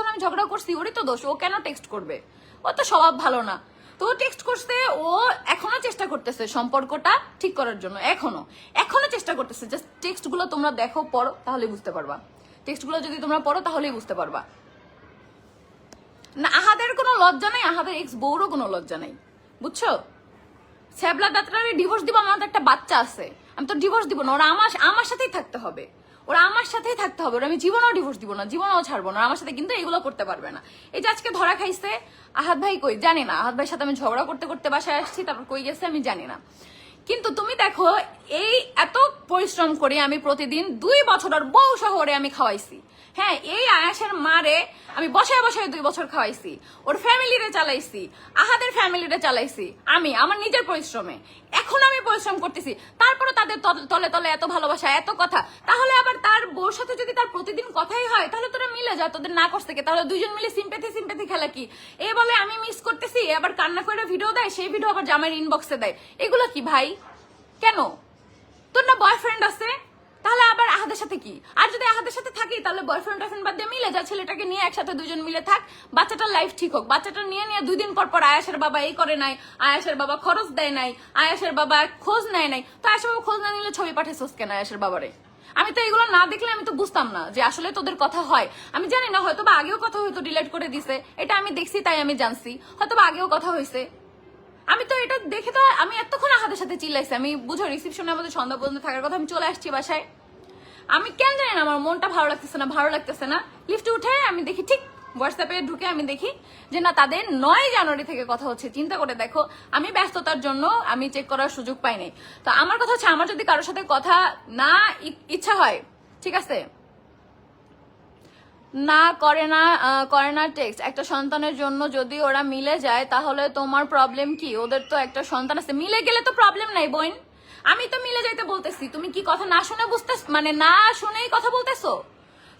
আমি ঝগড়া করছি, ওরই তো দোষ, ও কেন টেক্সট করবে? ও তো স্বভাব ভালো না। তো টেক্সট করছে, ও এখনও চেষ্টা করতেছে সম্পর্কটা ঠিক করার জন্য, এখনও। এখনও চেষ্টা করতেছে জাস্ট টেক্সটগুলো তোমরা দেখো, পড়ো তাহলে বুঝতে পারবা। টেক্সটগুলো যদি তোমরা পড়ো, তাহলেই বুঝতে পারবা। না, আহাদের কোনো লজ্জা নেই, আহাদের এক্স বউরও কোনো লজ্জা নেই। বুঝছ? স্যাবলা দাঁতরারে ডিভোর্স দিব, আমার তো একটা বাচ্চা আছে। আমি তো ডিভোর্স দিব না, ওরা আমার আমার সাথেই থাকতে হবে। ওরা আমার সাথেই থাকতে হবে, ওরা আমি জীবনেও ডিভোর্স দিব না, জীবনও ছাড়বো না আমার সাথে কিন্তু এগুলো করতে পারবে না। এই যে আজকে ধরা খাইছে, আহাত ভাই কই? জানি না, আহাত ভাইয়ের সাথে আমি ঝগড়া করতে করতে বাসায় আসছি, তারপর কই গেছে আমি জানি না। কিন্তু তুমি দেখো, এই এত পরিশ্রম করে আমি প্রতিদিন দুই বছর আর বউ শহরে আমি খাওয়াইছি। হ্যাঁ এই আয়াসের মারে আমি বসায় বসায় দুই বছর খাওয়াইছি। ওর ফ্যামিলিরে চালাইছি, আহাদের ফ্যামিলিরে চালাইছি, আমি, আমার নিজের পরিশ্রমে। এখন আমি পরিশ্রম করতেছি তারপরে তাদের তলে তলে এত ভালোবাসা, এত কথা। তাহলে আবার তার বউর সাথে যদি তার প্রতিদিন কথাই হয়, তাহলে তোরা মিলে যা, তোদের না থেকে তাহলে দুজন মিলে সিম্পেথি সিম্পেথি খেলা কি? এ বলে আমি মিস করতেছি আবার কান্না করে ভিডিও দেয়, সেই ভিডিও আবার জামাইয়ের ইনবক্সে দেয়। এগুলো কি ভাই? কেন? তোর না বয়ফ্রেন্ড আছে? তাহলে আবার আহাদের সাথে কি? আর যদি আহাদের সাথে থাকি, তাহলে বয়ফ্রেন্ড টয়ফ্রেন্ড বাদ দিয়ে মিলে যা, ছেলেটাকে নিয়ে একসাথে দুজন মিলে থাক। বাচ্চাটার লাইফ ঠিক হোক। বাচ্চাটা নিয়ে নিয়ে দুই দিন পর পর আয়াসের বাবা এই করে নাই, আয়াসের বাবা খরচ দেয় নাই, আয়াসের বাবা খোঁজ নেয় নাই। তো আয়াসের বাবা খোঁজ না নিলে ছবি পাঠাইছোস কেন আয়াসের বাবারে? আমি তো এগুলো না দেখলে আমি তো বুঝতাম না যে আসলে তোদের কথা হয়। আমি জানি না হয়তো বা আগেও কথা হয়তো ডিলেট করে দিছে। এটা আমি দেখছি, তাই আমি জানছি। হয়তো বা আগেও কথা হয়েছে আমি তো এটা দেখে তো আমি এতক্ষণ আহাদের সাথে চিল্লাইছি। আমি বুঝো রিসিপশনে আমাদের সন্ধ্যা পর্যন্ত থাকার কথা। আমি চলে আসছি বাসায়। আমি কেন জানি না, আমার মনটা ভালো লাগতেছে না, ভালো লাগতেছে না। লিফটে উঠে আমি দেখি ঠিক হোয়াটসঅ্যাপে ঢুকে আমি দেখি যে না, তাদের নয় জানুয়ারি থেকে কথা হচ্ছে। চিন্তা করে দেখো, আমি ব্যস্ততার জন্য আমি চেক করার সুযোগ পাই নাই। তো আমার কথা হচ্ছে, আমার যদি কারোর সাথে কথা না ইচ্ছা হয়, ঠিক আছে? না করে না করে না টেক্সট একটা সন্তানের জন্য যদি ওরা মিলে যায়, তাহলে তোমার প্রবলেম কি? ওদের তো একটা সন্তান আছে। মিলে গেলে তো প্রবলেম নাই, বোন। আমি তো মিলে যাইতে বলতেছি। তুমি কি কথা না শুনে বুঝতে মানে না শুনেই কথা বলতেছো?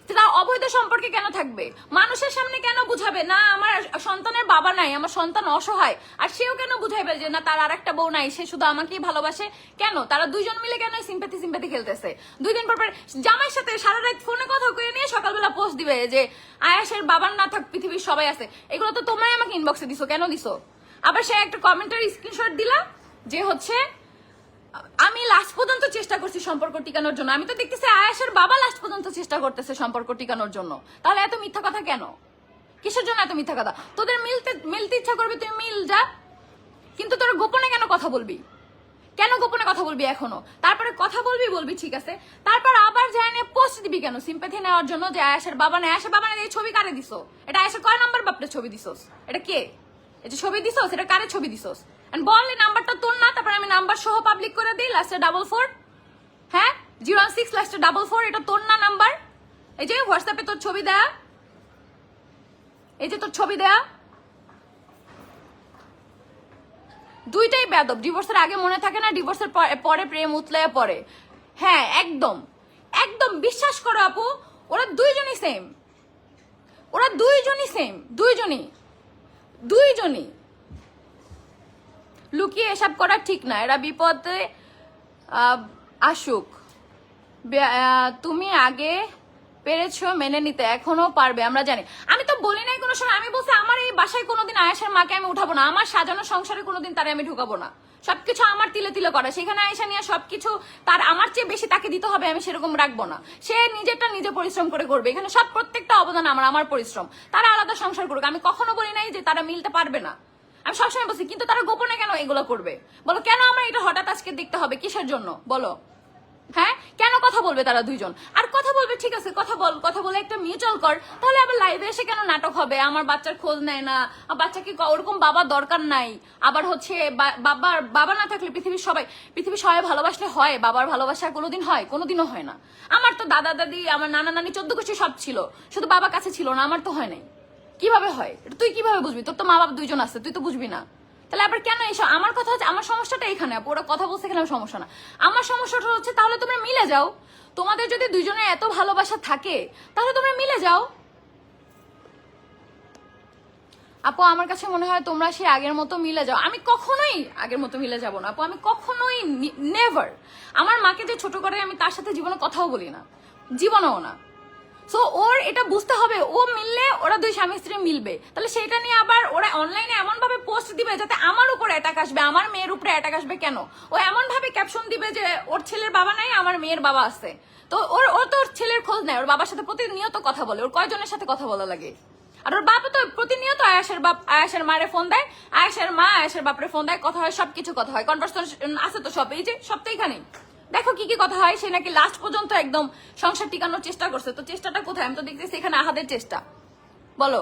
তা অবৈধ সম্পর্কে কেন থাকবে? মানুষের সামনে কেন বুঝাবে? না, আমার সন্তানের বাবা নাই, আমার সন্তান অসহায়। আর সেও কেন বুঝাইবে যে, না, তার আর একটা বউ নাই, সে শুধু আমাকেই ভালোবাসে? কেন? তারা দুইজন মিলে কেন সিম্পাথি সিম্পাথি খেলতেছে? দুই দিন পর পর জামাইয়ের সাথে সারা রাত ফোনে কথা কয়ে নিয়ে সকালবেলা পোস্ট দিবে যে, আয়াসের বাবার না থাক, পৃথিবীর সবাই আছে। এগুলো তো তোমরাই আমাকে ইনবক্সে দিছো, কেন দিছো? আবার সে একটা কমেন্টের স্ক্রিনশট দিলা যে হচ্ছে আমি লাস্ট পর্যন্ত চেষ্টা করছি সম্পর্ক টিকানোর জন্য। আমি তো দেখতেছি আয়াসের বাবা লাস্ট পর্যন্ত চেষ্টা করতেছে সম্পর্ক টিকানোর জন্য। তাহলে এত মিথ্যা কথা কেন? কিসের জন্য এত মিথ্যা কথা? তোদের মিলতে মিলতে ইচ্ছা করবে, তুই মিল, যা। কিন্তু তোর গোপনে কেন কথা বলবি? কেন গোপনে কথা বলবি এখনও? তারপরে কথা বলবি বলবি, ঠিক আছে। তারপর আবার যাই নিয়ে পোস্ট দিবি কেন? সিম্পাথি নেওয়ার জন্য যে আয়াসের বাবা নেই। আয়াসের বাবা নেই, এই ছবি কারে দিছো? এটা আয়াসের কয় নাম্বার বাপটা ছবি দিছোস? এটা কে? এটা ছবি দিছোস, এটা কারে ছবি দিছোস? বল এই নাম্বারটা তোর না তারপর আমি নাম্বার সহ পাবলিক করে দিই লাস্টে ডাবল ফোর হ্যাঁ? জিরো সিক্স লাস্টে ডাবল ফোর এটা তোর না নাম্বার? এই যে হোয়াটসঅ্যাপে তোর ছবি দেয়া। এই যে, তোর ছবি দেয়া। দুইটাই বেদব ডিভোর্সের আগে মনে থাকে না ডিভোর্সের পরে প্রেম উতলায় পরে হ্যাঁ একদম। একদম, বিশ্বাস করো আপু, ওরা দুইজনই সেম ওরা দুইজনই সেম দুইজনই। দুইজনই। লুকিয়ে এসব করা ঠিক না। এরা বিপদে আসুক। তুমি আগে পেরেছ, মেনে নিতে। এখনও পারবে, আমরা জানি। আমি তো বলি নাই কোনো সময়, আমি বলছি, আমার এই বাসায় কোনোদিন আয়েশার মাকে আমি উঠাবো না। আমার সাজানো সংসারে কোনোদিন তারে আমি ঢুকাবো না। সবকিছু আমার তিলে তিলে করা। সেখানে আয়েশা নিয়ে সবকিছু তার আমার চেয়ে বেশি তাকে দিতে হবে, আমি সেরকম রাখব না। সে নিজেরটা নিজে পরিশ্রম করে করবে। এখানে সব প্রত্যেকটা অবদান আমার আমার পরিশ্রম। তারা আলাদা সংসার করুক। আমি কখনো বলি নাই যে তারা মিলতে পারবে না। আমি সবসময় বলছি, কিন্তু তারা গোপনে কেন এগুলো করবে? বলো, কেন আমার এটা হঠাৎ আজকে দেখতে হবে? কিসের জন্য? বলো। হ্যাঁ? কেন কথা বলবে তারা দুইজন? আর কথা বলবে, ঠিক আছে, কথা বল, কথা বলে একটা মিউচুয়াল কর। তাহলে আবার লাইভে এসে কেন নাটক হবে? আমার বাচ্চার খোঁজ নেয় না বাচ্চাকে ওরকম বাবা দরকার নাই। আবার হচ্ছে বাবার বাবা না থাকলে পৃথিবীর সবাই পৃথিবীর সবাই ভালোবাসলে হয়, বাবার ভালোবাসা কোনোদিন হয়, কোনোদিনও হয় না। আমার তো দাদা, দাদি, আমার নানা, নানি, চোদ্দ গোষ্ঠী সব ছিল। শুধু বাবা কাছে ছিল না, আমার তো হয় নাই। কীভাবে হয়? এটা তুই কীভাবে বুঝবি? তোর তো মা বাবা দুইজন আছে, তুই তো বুঝবি না। তাহলে আবার কেন এসব? আমার কথা হচ্ছে, আমার সমস্যাটা এখানে ওরা কথা বলছে এখানে সমস্যা না। আমার সমস্যাটা হচ্ছে, তাহলে তোমরা মিলে যাও। তোমাদের যদি দুইজনের এত ভালোবাসা থাকে, তাহলে তোমরা মিলে যাও। আপু, আমার কাছে মনে হয় তোমরা সেই আগের মতো মিলে যাও। আমি কখনোই আগের মতো মিলে যাব না, আপু। আমি কখনোই নেভার আমার মাকে যে ছোট করে আমি তার সাথে জীবনে কথাও বলি না। জীবনেও না। সো ওর এটা বুঝতে হবে, ও মিললে ওরা দুই স্বামী স্ত্রী মিলবে। তাহলে সেটা নিয়ে আবার ওরা অনলাইনে এমন ভাবে পোস্ট দিবে যাতে আমার উপর অ্যাটাক আসবে, আমার মেয়ের উপরে অ্যাটাক আসবে কেন? ও এমন ভাবে ক্যাপশন দিবে যে, ওর ছেলের বাবা নাই, আমার মেয়ের বাবা আছে। তো ওর ও তো ওর ছেলের খোঁজ নেয় ওর বাবার সাথে প্রতিনিয়ত কথা বলে, ওর কয়জনের সাথে কথা বলা লাগে? আর ওর বাপ তো প্রতিনিয়ত আয়াসের বাপ, আয়াসের মারে ফোন দেয়, আয়াসের মা আয়াসের বাপরে ফোন দেয়, কথা হয়, সবকিছু কথা হয়। কনভার্সেশন আছে তো সব, এই যে সব তো এখানেই। দেখো কি কি কথা হয়, সে নাকি লাস্ট পর্যন্ত একদম সংসার টিকানোর চেষ্টা করছে। তো চেষ্টাটা কোথায়? আমি তো দেখতেছি এখানে আহাদের চেষ্টা। বলো।